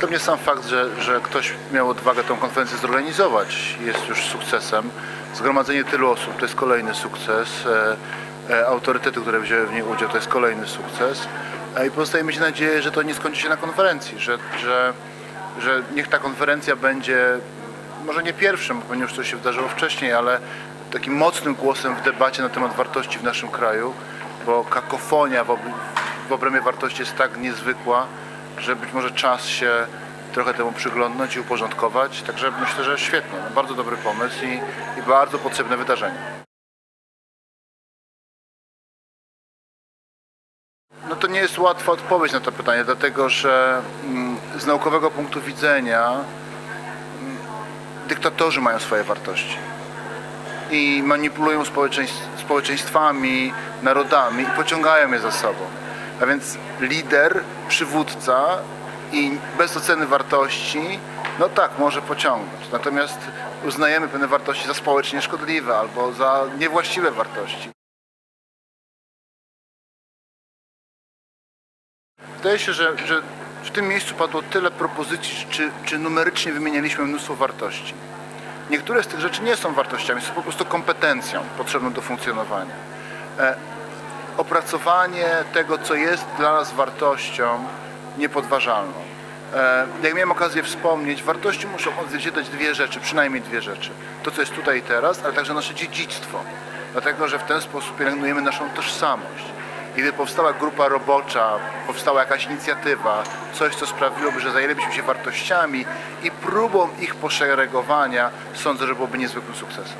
Dla mnie sam fakt, że, że ktoś miał odwagę tą konferencję zorganizować jest już sukcesem. Zgromadzenie tylu osób to jest kolejny sukces. E, e, autorytety, które wzięły w niej udział to jest kolejny sukces. E, I pozostaje mieć nadzieję, że to nie skończy się na konferencji, że, że, że niech ta konferencja będzie może nie pierwszym, bo już coś się wydarzyło wcześniej, ale takim mocnym głosem w debacie na temat wartości w naszym kraju, bo kakofonia w, ob- w obrębie wartości jest tak niezwykła, że być może czas się trochę temu przyglądnąć i uporządkować. Także myślę, że świetnie, no, bardzo dobry pomysł i, i bardzo potrzebne wydarzenie. No to nie jest łatwa odpowiedź na to pytanie, dlatego że mm, z naukowego punktu widzenia dyktatorzy mają swoje wartości i manipulują społeczeństw, społeczeństwami, narodami i pociągają je za sobą. A więc lider, przywódca i bez oceny wartości, no tak, może pociągnąć. Natomiast uznajemy pewne wartości za społecznie szkodliwe albo za niewłaściwe wartości. Wydaje się, że, że w tym miejscu padło tyle propozycji, czy, czy numerycznie wymienialiśmy mnóstwo wartości. Niektóre z tych rzeczy nie są wartościami, są po prostu kompetencją potrzebną do funkcjonowania. Opracowanie tego, co jest dla nas wartością niepodważalną. E, jak miałem okazję wspomnieć, wartości muszą odzwierciedlać dwie rzeczy, przynajmniej dwie rzeczy. To, co jest tutaj i teraz, ale także nasze dziedzictwo. Dlatego, że w ten sposób pielęgnujemy naszą tożsamość. I Gdy powstała grupa robocza, powstała jakaś inicjatywa, coś, co sprawiłoby, że zajęlibyśmy się wartościami i próbą ich poszeregowania, sądzę, że byłoby niezwykłym sukcesem.